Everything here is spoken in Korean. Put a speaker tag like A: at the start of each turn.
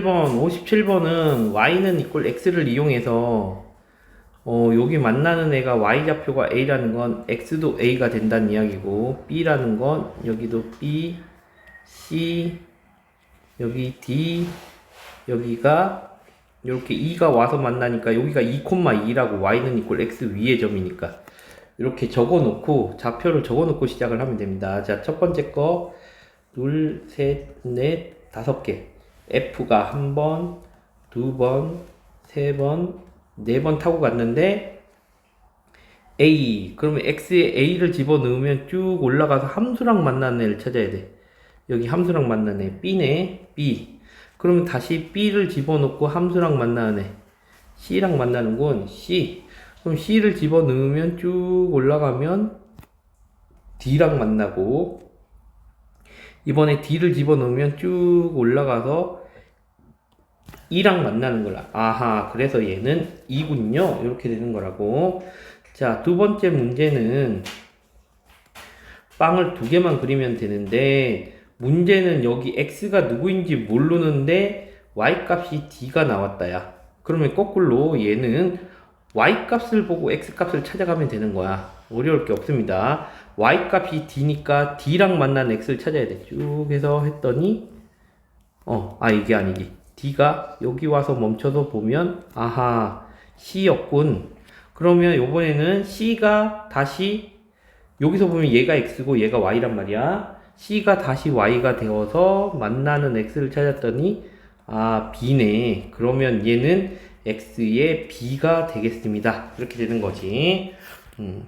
A: 57번, 57번은 y는 이꼴 x를 이용해서 어, 여기 만나는 애가 y좌표가 a라는 건 x도 a가 된다는 이야기고 b라는 건 여기도 b, c, 여기 d, 여기가 이렇게 2가 와서 만나니까 여기가 2,2라고 y는 이꼴 x 위의 점이니까 이렇게 적어 놓고 좌표를 적어 놓고 시작을 하면 됩니다. 자, 첫 번째 거 둘, 셋, 넷, 다섯 개. F가 한 번, 두 번, 세 번, 네 번 타고 갔는데 A 그러면 X에 A를 집어 넣으면 쭉 올라가서 함수랑 만나는 애를 찾아야 돼. 여기 함수랑 만나는 애 B네 B. 그러면 다시 B를 집어 넣고 함수랑 만나는 애 C랑 만나는 건 C. 그럼 C를 집어 넣으면 쭉 올라가면 D랑 만나고 이번에 D를 집어 넣으면 쭉 올라가서 E랑 만나는 거라. 아하, 그래서 얘는 2군요. 이렇게 되는 거라고. 자, 두 번째 문제는 빵을 두 개만 그리면 되는데 문제는 여기 x가 누구인지 모르는데 y 값이 d가 나왔다 야. 그러면 거꾸로 얘는 y 값을 보고 x 값을 찾아가면 되는 거야. 어려울 게 없습니다. y 값이 d니까 d랑 만난 x를 찾아야 돼. 쭉 해서 했더니 어, 아 이게 아니지. d가 여기 와서 멈춰서 보면 아하 c였군. 그러면 요번에는 c가 다시 여기서 보면 얘가 x고 얘가 y란 말이야. c가 다시 y가 되어서 만나는 x를 찾았더니 아 b네. 그러면 얘는 x의 b가 되겠습니다. 이렇게 되는 거지. 음.